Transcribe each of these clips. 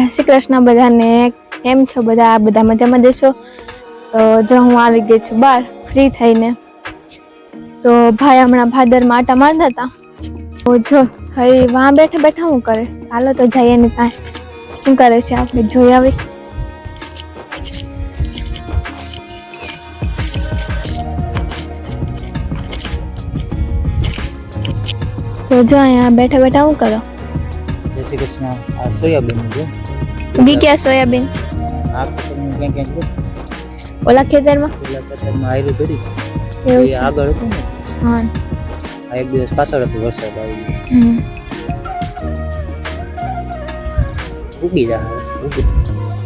જય શ્રી કૃષ્ણ બધાને. કેમ છો બધા? બધા મજામાં જશો તો જો હું આવી ગઈ છું બહાર ફ્રી થઈને. તો ભાઈ હમણાં ભાદરમાં આટા મારતા હતા. તો જો, હવે વાં બેઠા બેઠા હું કરે છે? હાલો તો જઈએ ને કાંઈ. શું કરે છે આપણે? જોઈ આવી તો જો અહીંયા બેઠા બેઠા હું કરો? શ્રી કૃષ્ણ આ સોયાબીન છે. ઉગી ગયા સોયાબીન? આ ખેતરનું ક્યાં ક્યાં છે? ઓલા ખેતરમાં? પેલા ખેતરમાં આયરું કરી એવું એ આગળ હતું ને. હા. આ એક દિવસ પાછળ હતું વરસાદ આવી ગયો. ઉગી જાય ઉગી.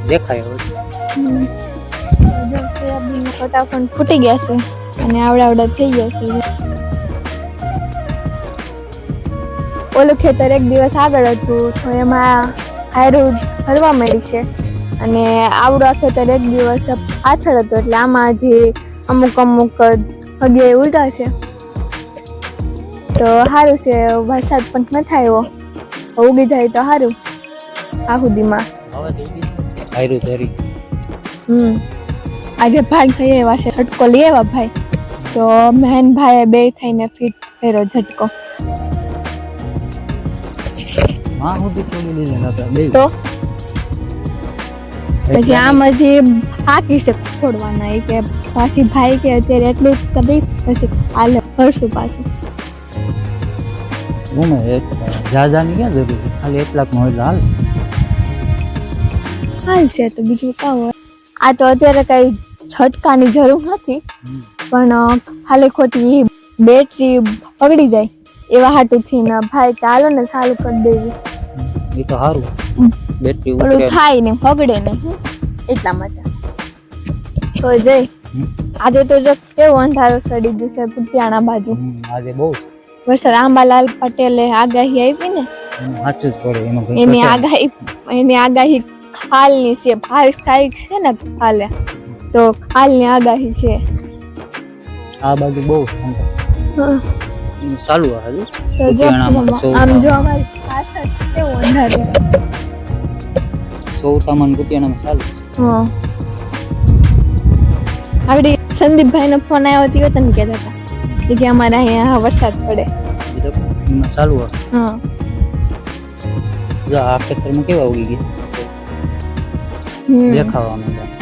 દેખાય હવે. સોયાબીનના પત્તા ફૂટી ગયા છે અને આવડા આવડા થઈ ગયા છે. ઓલું ખેતર એક દિવસ આગળ હતું તો એમાં હાયરું ફરવા મળી છે. અને આવડું આ ખેતર એક દિવસ પાછળ હતું એટલે આમાં જે અમુક અમુક જગ્યાએ ઉલટા છે. તો સારું છે વરસાદ પણ ન આવ્યો. ઉગી જાય તો સારું આ સુધીમાં. ધરી. હમ આજે ભાગ થઈ એવા છે ઝટકો લઈ આવ્યા ભાઈ. તો મહેન ભાઈએ બે થઈને ફિટ કર્યો ઝટકો. માં સુધી ચોલી લીધા નતા બે તો? પછી આમ હજી હાકી છે છોડવાના એ કે પાછી ભાઈ કે અત્યારે એટલું તબીબ પછી હાલે ભરશું પાછું. ઉમે એક જાજાની ક્યાં જરૂર છે? ખાલી એટલાકમાં હોય હાલ. હાલ છે તો બીજું કાં હોય. આ તો અત્યારે કઈ છટકાની જરૂર નથી પણ ખાલી ખોટી બેટરી પગડી જાય એવા હાટુથી ને ભાઈ ચાલો ને ચાલુ કરી દેવી એ તો સારું બેટરી ઉતરે. થાય ને બગડે ને એટલા માટે. તો જય. આજે તો જો કેવો અંધારો સડી ગયો છે પુટિયાણા બાજુ. આજે બહુ વરસાદ આંબાલાલ પટેલે આગાહી આપી ને? સાચું જ પડે એની આગાહી એની આગાહી ખાલની છે બાવીસ તારીખ છે ને ખાલે. તો ખાલની આગાહી છે. આ બાજુ બહુ ઠંડક. ચાલુ હશે તો જો કુટિયાણામાં, આમ. જો અમારી પાછળ કેવું અંધારું સૌટામાં કુતિયાણામાં ચાલુ. હા. આવડી સંદીપભાઈનો ફોન આવ્યો હતો તને કહેતા હતા. કે અમારે અહીંયા વરસાદ પડે. ચાલુ હા. જો આ ખેતરમાં કેવા ઉગી ગયા? દેખાવા માંડ્યા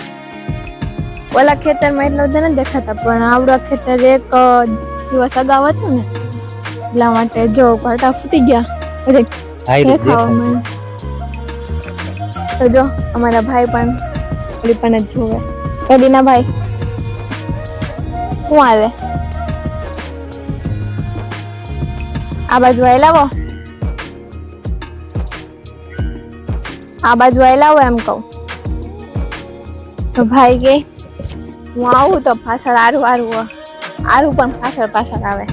ઓલા ખેતરમાં એટલા બધા નથી દેખાતા પણ આવડા ખેતર એક દિવસ અગાઉ હતું ને એટલા માટે જો ઘટા ફૂટી ગયા. તો જો અમારા ભાઈ પણ ઓલી પણ જ જોવે. એડીના ભાઈ? શું આવે? આ બાજુ આઈ લાવો આ બાજુ આઈ લાવો એમ કહું. તો ભાઈ કે હું આવું તો પાછળ આરું આરું. આરું પણ પાછળ પાછળ આવે.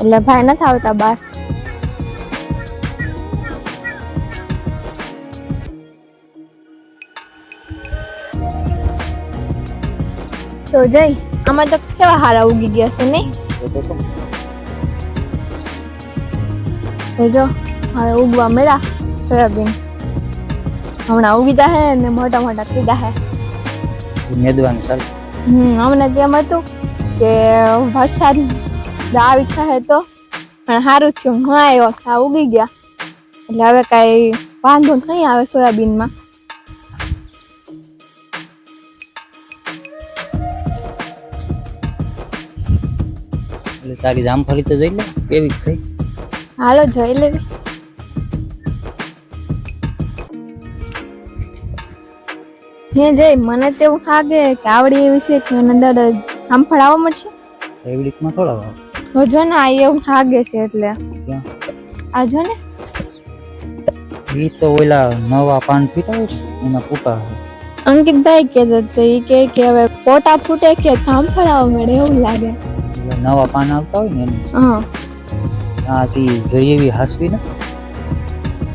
એટલે ભાઈ નથી આવતા બહાર. તો જઈ આમાં તો કેવા હારા ઉગી ગયા છે નહીં? જો હવે ઉગવા મળ્યા સોયાબીન. હમણાં ઉગી હે ને મોટા મોટા થઈ હે મેદવાનું ચાલુ. હમ હમણાં તેમ હતું કે વરસાદ આવી થાય તો પણ સારું થયું. હું આવ્યો આ ઉગી ગયા. એટલે હવે કાંઈ વાંધો નહીં આવે સોયાબીનમાં. તારી જામફળી તો જોઈ લે કેવી થઈ. હાલો જોઈ લેવી. મેં જઈ મને તો એવું લાગે કે આવડી એવી છે કે એની અંદર જામફળ આવવા મળશે? એવડીકમાં થોડા જો ને આ એવું લાગે છે એટલે. આ જો ને. એ તો ઓલા નવા પાન પીતા છે એના પૂટા અંકિતભાઈ કહેતા હતા એ કે કે હવે પોટા ફૂટે કે જામફળ મળે એવું લાગે. નવા પાન આવતા હોય ને એનું. હા. તી જોઈએ એવી હાસવી ને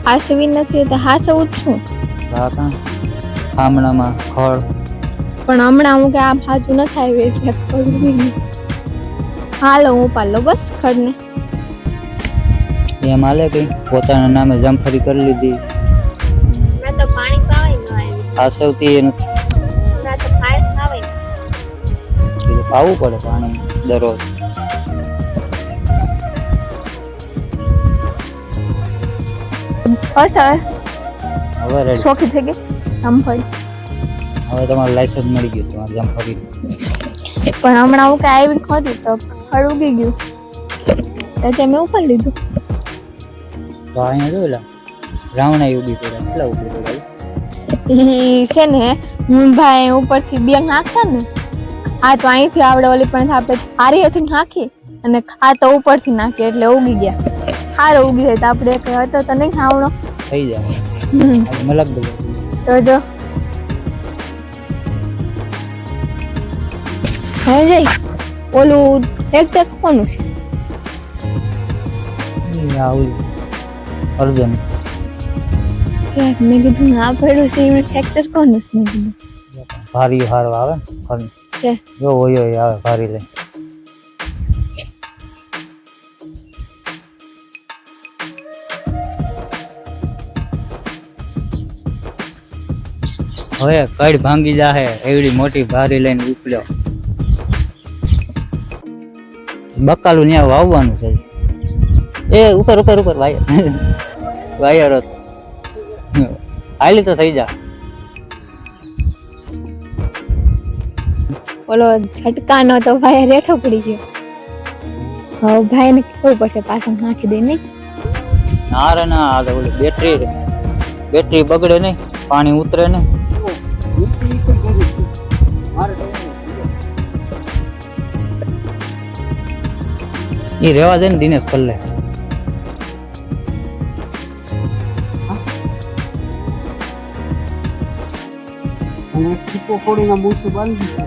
હાસવી નથી તો હાસવું જ છું. આ કાં? આમણામાં ખડ પણ હમણાં હું કે આમ હાજુ ન થાય એટલે ખબર નહીં. હાલો હું પાલો બસ ખડને એમ હાલે કઈ પોતાના નામે જામફળી કરી લીધી મેં તો પાણી આ સૌથી એ નથી ના તો પાણી આવે એટલે પાવું પડે પાણી દરરોજ બસ હવે હવે રેડી શોખી થઈ ગઈ આમ ફરી હવે તમારું લાયસન્સ મળી ગયું તમારે જેમ ફરી પણ હમણાં હું કાંઈ આવી નહોતી તો ફળ ઉગી ગયું. એટલે મેં ઉપર લીધું. તો અહીંયા જોયેલા રાવણા ઊભી પડે કેટલા ઊભી પડે ઈ છે ને હું ભાઈ ઉપરથી બે નાખતા ને આ તો અહીંથી આવડે ઓલી પણ આપણે હારીએથી નાખી અને આ તો ઉપરથી નાખી એટલે ઉગી ગયા. સારો ઉગી જાય તો આપણે એક હતો તો નહીં ખાવણો થઈ જાય. મલક તો જો. હે જઈ ઓલું ટ્રેક્ટર કોનું છે? અર્જુન. મેં કીધું ના પડ્યું છે એવું ટ્રેક્ટર કોનું છે? મેં કીધું. ભારી હારો આવે ને કે જો હોય હોય આવે ભારી લઈ. હવે કડ ભાંગી જાહે એવડી મોટી ભારી લઈને ઉપડ્યો. બકાલું ત્યાં વાવવાનું છે. એ ઉપર ઉપર ઉપર વાયર વાયર હાલી તો થઈ જા. ઓલો ઝટકાનો તો ભાઈ રેઠો પડી ગયો. હવે ભાઈને કેવું પડશે પાછળ નાખી દે નહીં? ના રે ના આ તો ઓલી બેટરી બેટરી બગડે નહીં પાણી ઉતરે નહીં. એ રેવા દે ને દિનેશ અને ટીપો બાંધી.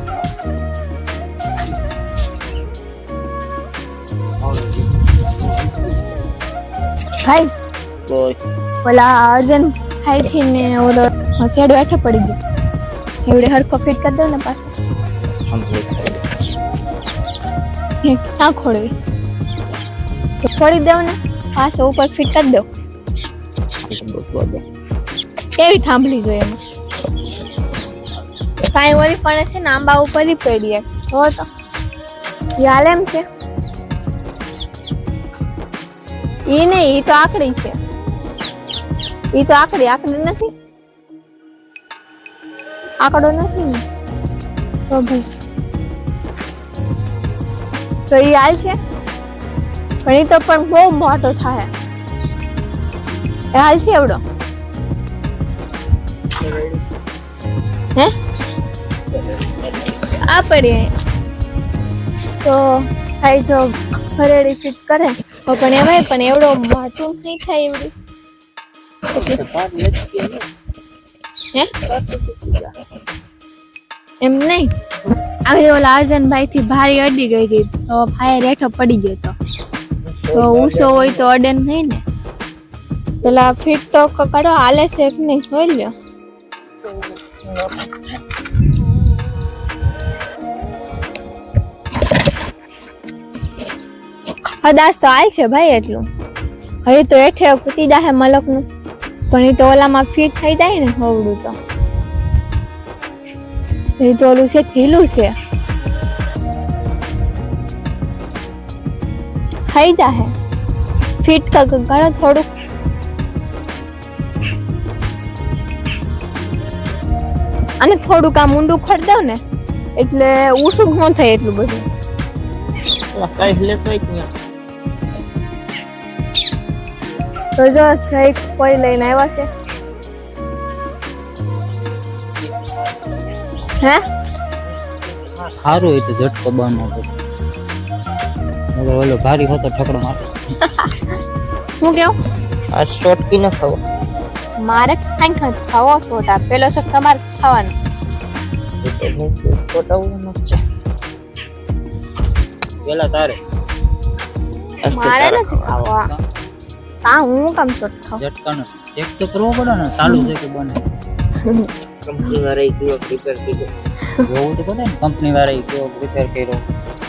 ભાઈ ઓલા અર્જન થાય છે ને ઓલો શેડ બેઠો પડી ગયો. એવડે હરખો ફિટ કરી દો ને પાછો. હે, તો છોડી દો ને પાછો ઉપર ફિટ કરી દો કેવી થાંભલી જોઈએ એમ. કાંઈ ઓલી પણ છે ને, આંબા ઉપર પડીએ જો તો. યાર એમ છે. ઈ નહીં ઈ તો આકડી છે. ઈ તો આકડી આકડી નથી. આકડો નથી ને. તો તો ઈ હાલ છે. પણ એ તો પણ બહુ મોટો થાય. હાલ છે એવડો હે? આ પડી તો ભાઈ જો ફરેડી ફિટ કરે, તો પણ એવાય પણ એવડો મોટું નહીં થાય એવડું. હે? એમ નહીં? આગળ ઓલા અર્જનભાઈ થી ભારી અડી ગઈ હતી, તો ભાઈ રેઠો પડી ગયો તો. તો ઊંચો હોય તો અડે નહીં ને. પેલા ફિટ તો કરો હાલે છે કે નહીં જોઈ લ્યો. હદાસ તો હાલ છે ભાઈ એટલું. હવે તો એઠે કૂતી જાહે મલકનું. પણ એ તો ઓલામાં ફિટ થઈ જાય ને હવડું તો. એ તો ઓલું છે ઢીલું છે. થઈ જાહે. ફિટ ઘણું થોડુંક. અને થોડુંક આમ ઊંડું ખડ દઉં ને એટલે ઊંચું ન થાય એટલું બધું. તો જો કંઈક કોઈ લઈને આવ્યા છે. હે? સારું હોય તો ઝટકો બાનો ઓલો ઓલો ભારી હતો ઠકડો મારે હું કેવું? આ શોર્ટકી ન ખાવ. મારે કાંઈ નથી ખાવો સોટા પેલો શોખ તમારે ખાવાનો. પેલા તારે. મારે નથી ખાવો. હા હું કામ શોટ ખાવ ઝટકાનો. ચેક તો કરવો પડે ને ચાલુ છે કે બને. કંપની વાળાએ કીધું રિપેર કીધું જોવું તો પડે ને કંપની વાળાએ કેવો રિપેર કર્યો?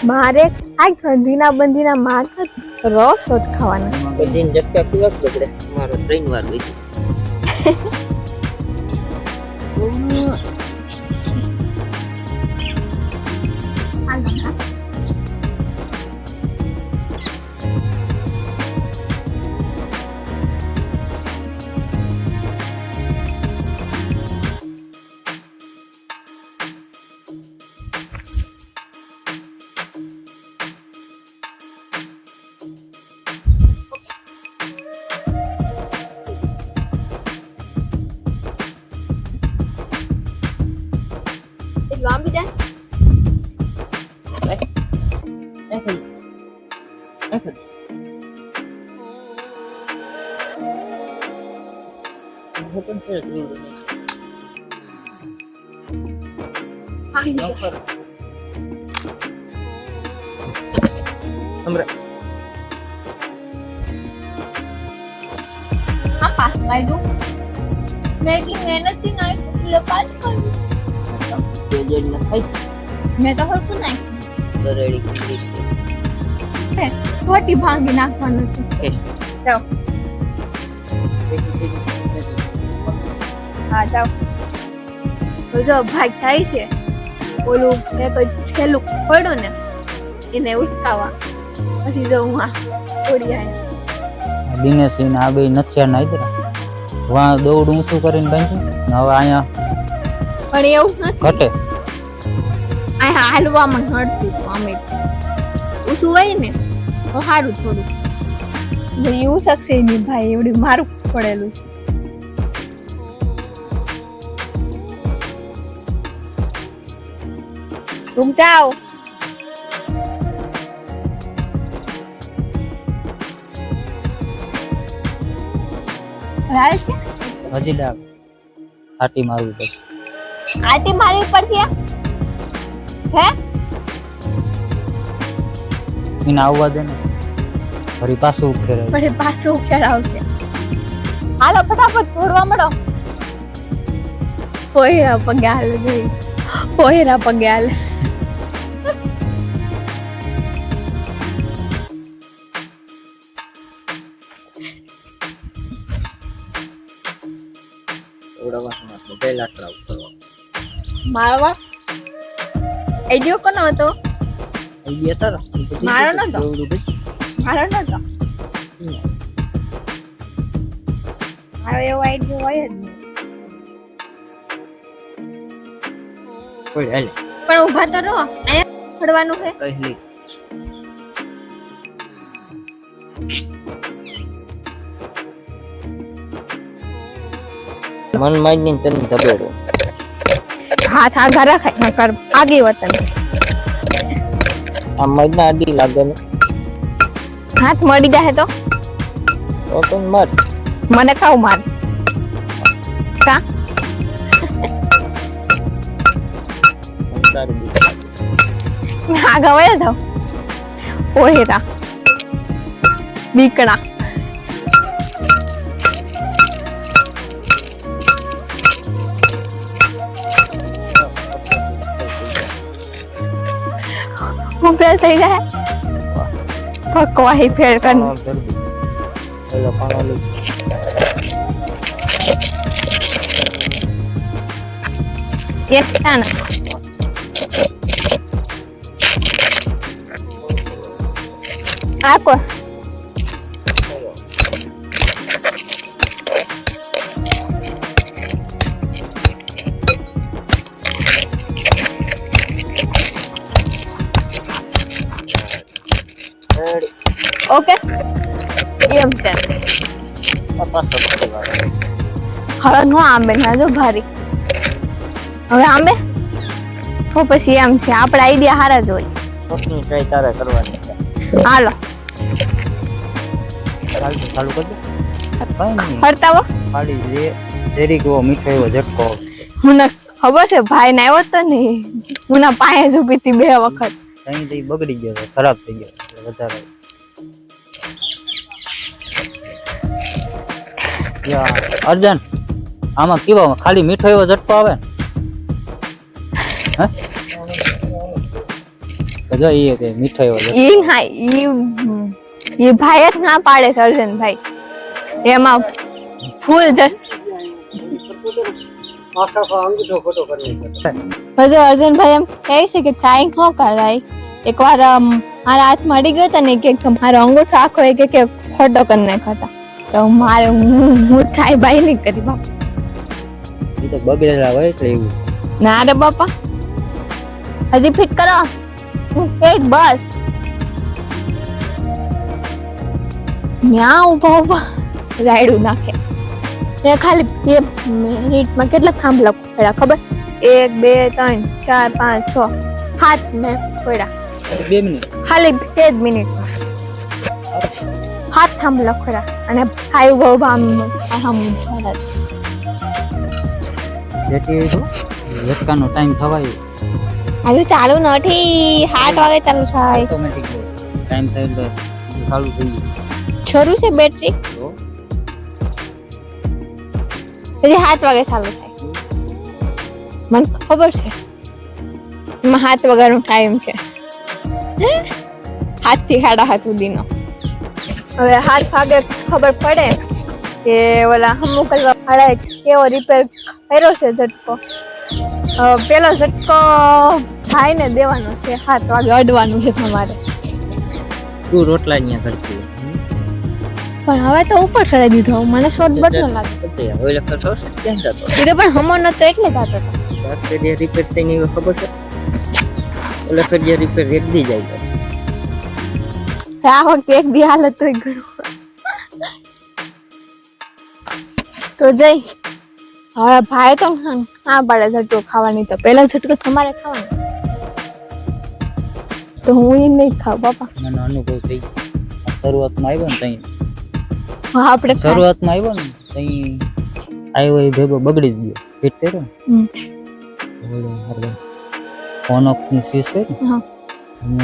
મારે આ ધંધીના બંધીના માગ રો શોટ ખાવાના એમાં બધી ઝટકા કેવા બગડે. મારો ત્રણ વાર ગઈ હા પાસ પાડ્યું મેં એટલી મહેનતથી નાખ્યું એટલે પાસ કર્યું મેં તો હરખું નાખ્યું. ખોટી ભાંગી નાખવાનું છે. જાઓ. હા જાઓ. તો જો થાય જાય છે. ઓલું મેં કોઈ છેલ્લું પડ્યું ને એને ઉસકાવા. પછી જો હું આ ઓડી આયા. દિનેશ ને આ બે નથી ના ઇધરા વા દોડ ઊંચું કરીને બાંધ્યું. ને હવે અહીંયા પણ એવું નથી. ઘટે. આ હાલવામાં હતું અમે. ઊંચું હોય ને તો સારું થોડું જો એવું શકશે નહીં ભાઈ એવડું મારું પડેલું છે. રૂમ જાઓ હાલ છે? હજી ડાક. આટી મારવી પડશે. આટી મારવી પડશે હે? એને આવવા દે ને. ફરી પાછું ઉખેરાય પછી પાછું ઉકેલ આવશે હાલો ફટાફટ દોડવા મળો. પોયરા પગે હાલ જઈ. પોયરા પગે હાલે. મારવા એડિયો કોનો હતો? મારો નતો. મારો નતો. મારો એવો આઈડિયો હોય જ નહીં. પણ ઊભા તો રહો. અહીંયા ફરવાનું છે. મન માઇન્ડની તને ધબેડો હાથ આગા રખાય નકર આગે વતન. આ મજના અડી લાગે ને. હાથ મળી જાય તો? તો તો મર. મને ખાવ માર. કા? હા આગા વયા જાવ. પોહેરા બીકણા. હું ફેલ થઈ જાય? ભકવાહી ફેર કર એક આકો પરિવાર હવે નો આંબે ના જો ભારી. હવે આંબે? તો પછી એમ છે આપણા આઈડિયા હારા જ હોય. સ્વપ્ની ટ્રાય તારે કરવાની છે? હાલો. ચાલુ ચાલુ કરી દે કઈ નહીં. ફરતાવો ખાલી જે શેરી કેવો મીઠાઈઓ જક્કો હું ખબર છે ભાઈ ને આવ્યો તો ને હું ના પાયે જ ઊભી હતી બે વખત. અહીં બગડી ગયો ખરાબ થઈ ગયો વધારે. અર્જન, આમાં કેવો ખાલી મીઠો એવો ઝટકો આવે ને? જો ભાઈ એમાં કહે છે કે ટ્રાય ન કરાય. એકવાર મારા હાથ મળી ગયો હતો ને કે મારો અંગૂઠો આખો એક એક ખોટો કરી નાખ્યો તો મારે હું હું ટ્રાય બાય નહીં કરી બાપા. એ તો બગડેલા હોય એટલે એવું. ના રે બાપા. હજી ફિટ કરો. હું એક બસ. ન્યા ઊભા ઊભા રાયડું નાખે. એ ખાલી મિનિટમાં કેટલા થાંભલા પડ્યા ખબર? એક બે ત્રણ ચાર પાંચ છ સાત મેં પડ્યા. બે મિનિટ. ખાલી બે જ મિનિટમાં. હાથ થાંભલા લખડા અને ઊભા ઊભા આમ આમ જેટી. તો? લટકાનો ટાઈમ થવાય. આજે ચાલુ નથી. સાત વાગે ચાલુ થાય. ઓટોમેટિક ટાઈમ થાય તો ચાલુ થઈ શરૂ છે બેટરી? ગયું પછી સાત વાગે ચાલુ થાય. મને ખબર છે. એમાં સાત વાગ્યાનો ટાઈમ છે. હાથથી સાડા હાથ સુધીનો હવે હાર ભાગે ખબર પડે કે ઓલા અમુક ભાડા કેવો રિપેર કર્યો છે ઝટકો. પેલો ઝટકો ભાઈને દેવાનો છે હાથ વાગે અડવાનું છે તમારે. તું રોટલા અહીંયા કરતી પણ હવે તો ઉપર ચડાવી દીધો મને શોર્ટ બટ ન લાગે કેમ જતો એટલે પણ હમો નતો એટલે જાતો હતો. રિપેર થઈ ખબર છે? ઓલા ફેર જે રિપેર રેડી જાય આ વખતે એક દી હાલત તો ઘણું તો જઈ હવે ભાઈ તો હા પાડે ઝટકો ખાવાની તો પેલા ઝટકો તમારે ખાવાનો. તો હું એ નહીં ખાવ બાપા. મને અનુભવ થઈ ગયો. શરૂઆતમાં આવ્યો ને તઈ. હા, આપણે શરૂઆતમાં આવ્યો ને તઈ આવ્યો એ ભેગો બગડી જ ગયો. ફિટ કર્યો? ફોન ઓફની સ્વિચ હોય ને હું.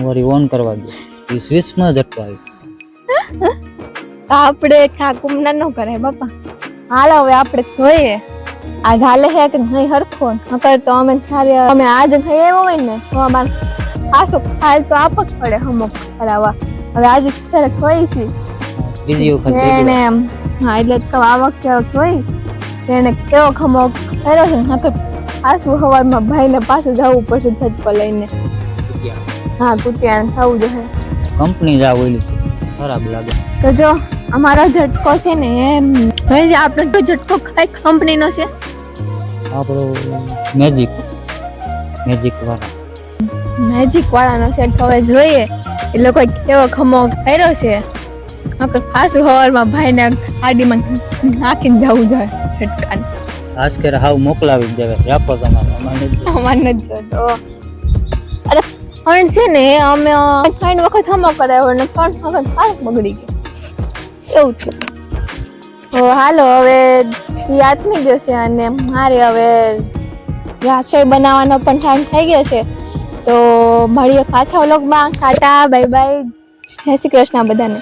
વળી ઓન કરવા ગયો. એ જટકો આવ્યો આપણે ઠાકુમના ન કરાય બાપા. હાલ હવે આપણે જોઈએ આ ઝાલે હે કે નહીં હરખો? નકર તો અમે ખાલી અમે આજ ખાઈ આવ્યો હોય ને તો અમાર આસો ખાલ તો આપ જ પડે હમો કરાવવા હવે આજે ત્યારે ખોઈ છે બીજી વખત એને હા એટલે તો આ વખતે ખોઈ એને કેવો ખમો કર્યો છે નકર આસુ હવારમાં ભાઈને પાછું જવું પડશે ઝટકો લઈને. હા કુટિયાને થવું જોઈએ કંપની જ આ છે. ખરાબ લાગે. તો જો અમારો ઝટકો છે ને એમ હવે જે આપણો જો ઝટકો કઈ કંપનીનો છે. આપણો મેજિક મેજિક વાળા. મેજિક વાળાનો છે. હવે જોઈએ એ લોકો કેવો ખમો કર્યો છે. આપણે ફાસું સવારમાં ભાઈને ગાડીમાં નાખીને જવું જોઈએ ઝટકાને. આજ કે હાવ મોકલાવી દેવે રાખો તમારે અમારે નથી. અમાર નથી જોતો. પણ છે ને, અમે ત્રણ વખત હમો કરાવ્યો અને ત્રણ વખત પાક બગડી ગયો. એવું તો હાલો, હવે ઈ ગયો છે અને મારે હવે રસોઈ બનાવવાનો પણ ટાઈમ થઈ ગયો છે. તો મળીએ પાછા વ્લોગમાં ટાટા બાય બાય જય શ્રી કૃષ્ણ બધાને.